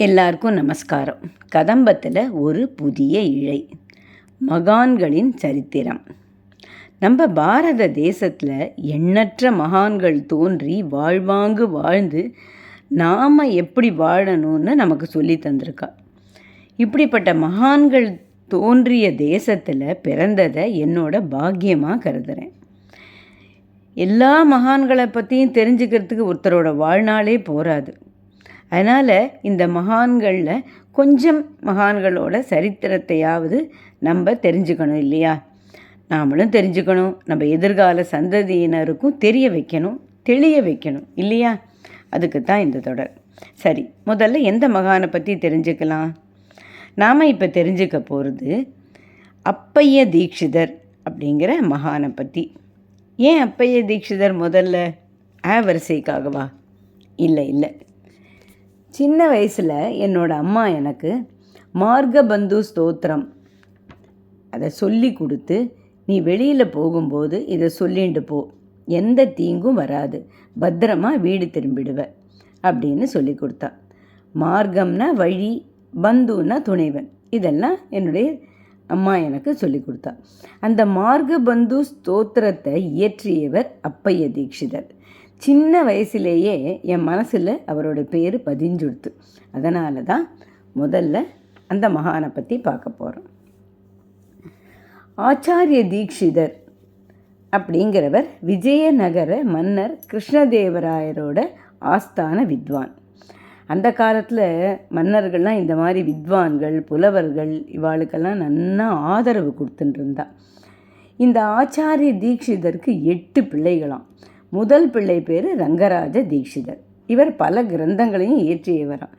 எல்லாருக்கும் நமஸ்காரம். கதம்பத்தில் ஒரு புதிய இழை. மகான்களின் சரித்திரம். நம்ம பாரத தேசத்தில் எண்ணற்ற மகான்கள் தோன்றி வாழ்வாங்கு வாழ்ந்து நாம் எப்படி வாழணும்னு நமக்கு சொல்லி தந்திருக்கா. இப்படிப்பட்ட மகான்கள் தோன்றிய தேசத்தில் பிறந்ததை என்னோட பாக்கியமாக கருதுகிறேன் எல்லா மகான்களை பற்றியும் தெரிஞ்சுக்கிறதுக்கு ஒருத்தரோட வாழ்நாளே போராது அதனால் இந்த மகான்களில் கொஞ்சம் மகான்களோட சரித்திரத்தையாவது நம்ம தெரிஞ்சுக்கணும் இல்லையா? நாமளும் தெரிஞ்சுக்கணும். நம்ம எதிர்கால சந்ததியினருக்கும் தெரிய வைக்கணும் தெளிய வைக்கணும் இல்லையா? அதுக்கு தான் இந்த தொடர். சரி முதல்ல எந்த மகானை பற்றி தெரிஞ்சுக்கலாம்? நாம் இப்போ தெரிஞ்சுக்க போகிறது அப்பைய தீட்சிதர் அப்படிங்கிற மகானை பற்றி ஏன் அப்பைய தீட்சிதர் முதல்ல? ஆ வரிசைக்காகவா இல்லை இல்லை. சின்ன வயசில் என்னோட அம்மா எனக்கு மார்கபந்து ஸ்தோத்திரம் அதை சொல்லி கொடுத்து நீ வெளியில் போகும்போது இதை சொல்லிட்டு போ. எந்த தீங்கும் வராது. பத்திரமா வீடு திரும்பிடுவ. அப்படின்னு சொல்லி கொடுத்தா. மார்க்கம்னா வழி பந்துன்னா துணைவன். இதெல்லாம் என்னுடைய அம்மா எனக்கு சொல்லி கொடுத்தா. அந்த மார்க பந்து ஸ்தோத்திரத்தை இயற்றியவர் அப்பைய தீட்சிதர். சின்ன வயசுலேயே என் மனசில் அவரோட பேர் பதிஞ்சுடுத்து. அதனால தான் முதல்ல அந்த மகானை பற்றி பார்க்க போகிறோம் ஆச்சாரிய தீக்ஷிதர் அப்படிங்கிறவர் விஜயநகர மன்னர் கிருஷ்ணதேவராயரோட ஆஸ்தான வித்வான். அந்த காலத்தில் மன்னர்கள்லாம் இந்த மாதிரி வித்வான்கள் புலவர்கள் இவாளுக்கெல்லாம் நன்னா ஆதரவு கொடுத்துட்டு இருந்தா இந்த ஆச்சாரிய தீக்ஷிதருக்கு எட்டு பிள்ளைகளாம். முதல் பிள்ளை பேர் ரங்கராஜ தீட்சிதர். இவர் பல கிரந்தங்களையும் இயற்றியவராம்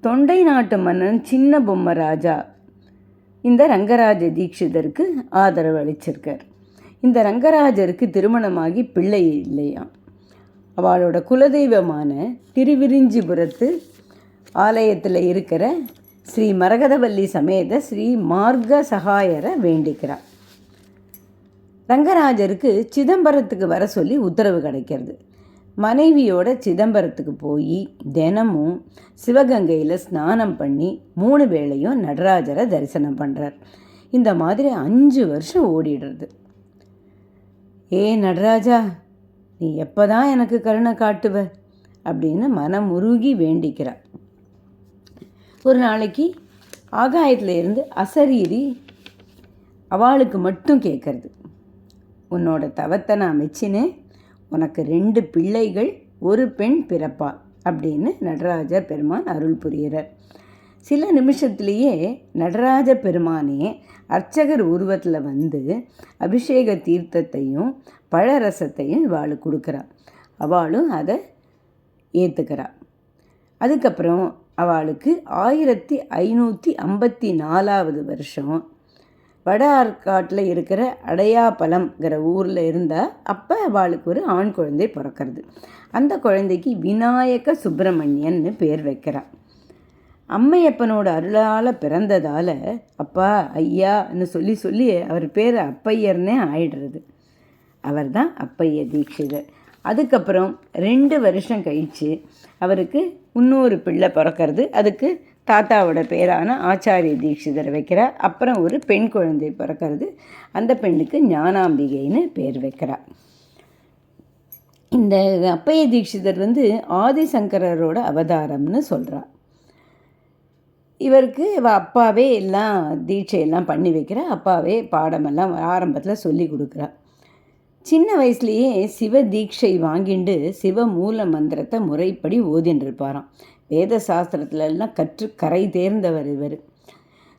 தொண்டை நாட்டு மன்னன் சின்ன பொம்மை ராஜா. இந்த ரங்கராஜ தீட்சிதருக்கு ஆதரவு அளிச்சிருக்கார். இந்த ரங்கராஜருக்கு திருமணமாகி பிள்ளை இல்லையாம். அவளோட குலதெய்வமான திருவிரிஞ்சிபுரத்து ஆலயத்தில் இருக்கிற ஸ்ரீ மரகதவல்லி சமேத ஸ்ரீ மார்க்க சகாயரை வேண்டிக்கிறார். ரங்கராஜருக்கு சிதம்பரத்துக்கு வர சொல்லி உத்தரவு கிடைக்கிறது. மனைவியோட சிதம்பரத்துக்கு போய் தினமும் சிவகங்கையில் ஸ்நானம் பண்ணி மூணு வேளையும் நடராஜரை தரிசனம் பண்ணுறார் இந்த மாதிரி அஞ்சு வருஷம் ஓடிடுறது. ஏ நடராஜா நீ எப்போ தான் எனக்கு கருணை காட்டுவ? அப்படின்னு மனம் உருகி வேண்டிக்கிறார் ஒரு நாளைக்கு ஆகாயத்தில் இருந்து அசரீரி அவளுக்கு மட்டும் கேட்கறது. உன்னோட தவத்தை நான் மெச்சினேன் உனக்கு ரெண்டு பிள்ளைகள் ஒரு பெண் பிறப்பா அப்படின்னு நடராஜ பெருமான் அருள் புரிகிறார். சில நிமிஷத்துலேயே நடராஜ பெருமானே அர்ச்சகர் உருவத்தில் வந்து அபிஷேக தீர்த்தத்தையும் பழரசத்தையும் இவாளுக்கு கொடுக்குறா அவளும் அதை ஏற்றுக்கிறாள் அதுக்கப்புறம் அவளுக்கு ஆயிரத்தி ஐநூற்றி ஐம்பத்தி நாலாவது வருஷம் வட ஆற்காட்டில் இருக்கிற அடையாப்பலம்ங்கிற ஊரில் இருந்தால் அப்போ அவளுக்கு ஒரு ஆண் குழந்தை பிறக்கிறது. அந்த குழந்தைக்கு விநாயக சுப்பிரமணியன்னு பேர் வைக்கிறான். அம்மையப்பனோட அருளால் பிறந்ததால் அப்பா ஐயான்னு சொல்லி சொல்லி அவர் பேர் அப்பையர்னே ஆயிடுறது. அவர் தான் அப்பைய தீட்சிதர். அதுக்கப்புறம் ரெண்டு வருஷம் கழித்து அவருக்கு இன்னொரு பிள்ளை பிறக்கிறது. அதுக்கு தாத்தாவோட பேரான ஆச்சாரிய தீட்சிதர் வைக்கிறா அப்புறம் ஒரு பெண் குழந்தை பிறக்கிறது. அந்த பெண்ணுக்கு ஞானாம்பிகைன்னு பேர் வைக்கிறார். இந்த அப்பைய தீட்சிதர் வந்து ஆதிசங்கரரோட அவதாரம்னு சொல்கிறார் இவருக்கு இவ அப்பாவே எல்லாம் தீட்சையெல்லாம் பண்ணி வைக்கிறா அப்பாவே பாடமெல்லாம் ஆரம்பத்தில் சொல்லி கொடுக்குறா சின்ன வயசுலேயே சிவ தீட்சை வாங்கிண்டு சிவ மூல மந்திரத்தை முறைப்படி ஓதின்னு இருப்பாராம் வேத சாஸ்திரத்துலலாம் கற்று கரை தேர்ந்தவர் இவர்.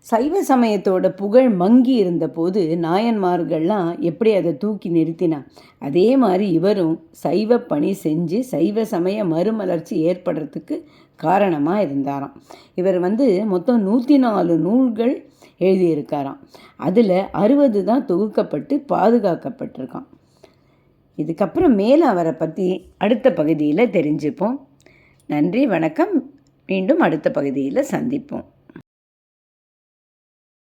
சைவ சமயத்தோட புகழ் மங்கி இருந்தபோது நாயன்மார்கள்லாம் எப்படி அதை தூக்கி நிறுத்தினா அதே மாதிரி இவரும் சைவ பணி செஞ்சு சைவ சமய மறுமலர்ச்சி ஏற்படுறதுக்கு காரணமாக இருந்தாராம். இவர் வந்து மொத்தம் நூற்றி நாலு நூல்கள் எழுதியிருக்காராம். அதில் அறுபது தான் தொகுக்கப்பட்டு பாதுகாக்கப்பட்டிருக்கான் இதுக்கப்புறம் மேலே அவரை பற்றி அடுத்த பகுதியில் தெரிஞ்சுப்போம். நன்றி வணக்கம். மீண்டும் அடுத்த பகுதியில் சந்திப்போம்.